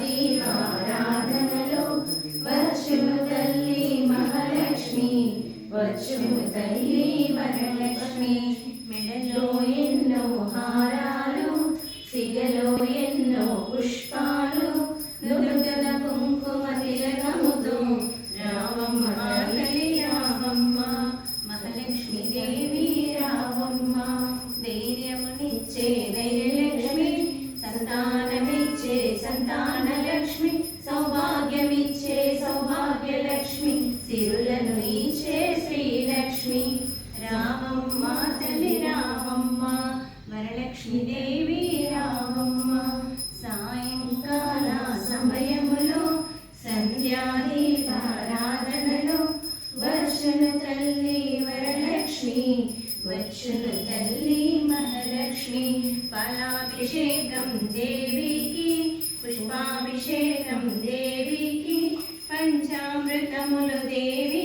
దేవారాధనలో వచ్చుము తల్లి మహాలక్ష్మి వచ్చుము తల్లి మహాలక్ష్మి మెడలో పాలాభిషేకం దేవికి పుష్పాభిషేకం దేవికి పంచామృతములు దేవి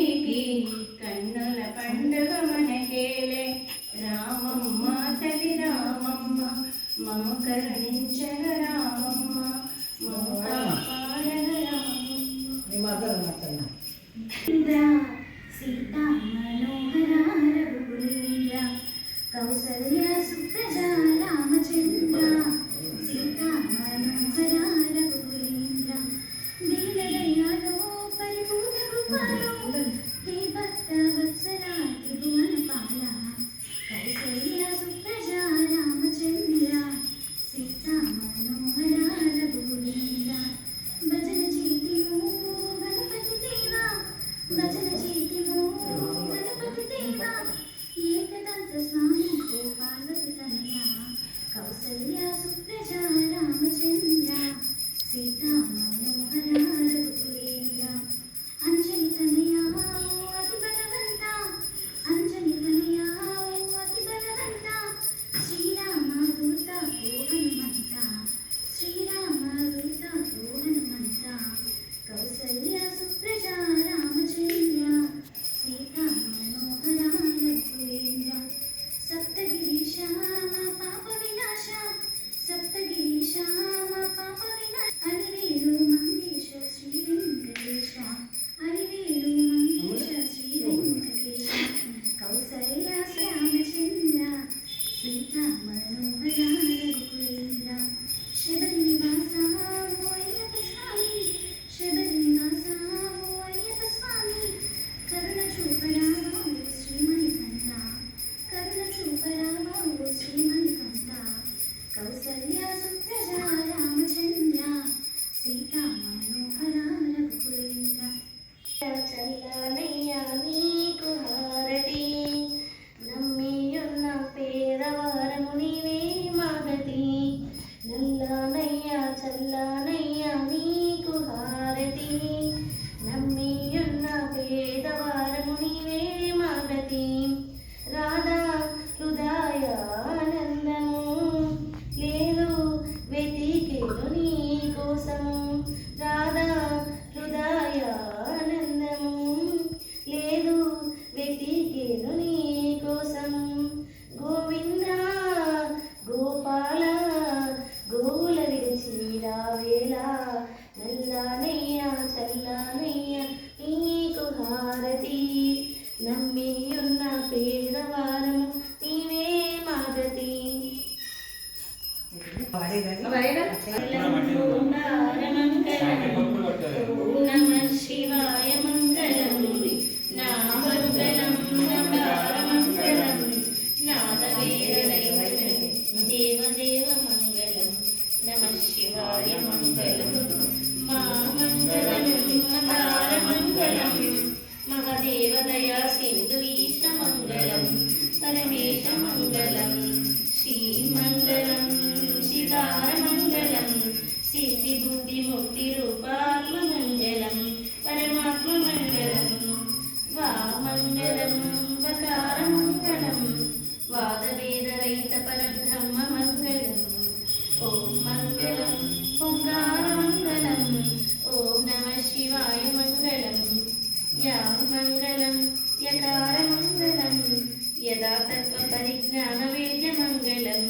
వారము నీవే మాగతి മംഗളം യാ മംഗളം യകാരമംഗളം യഥാ തത്വപരിജ്ഞാനവേദ്യമംഗളം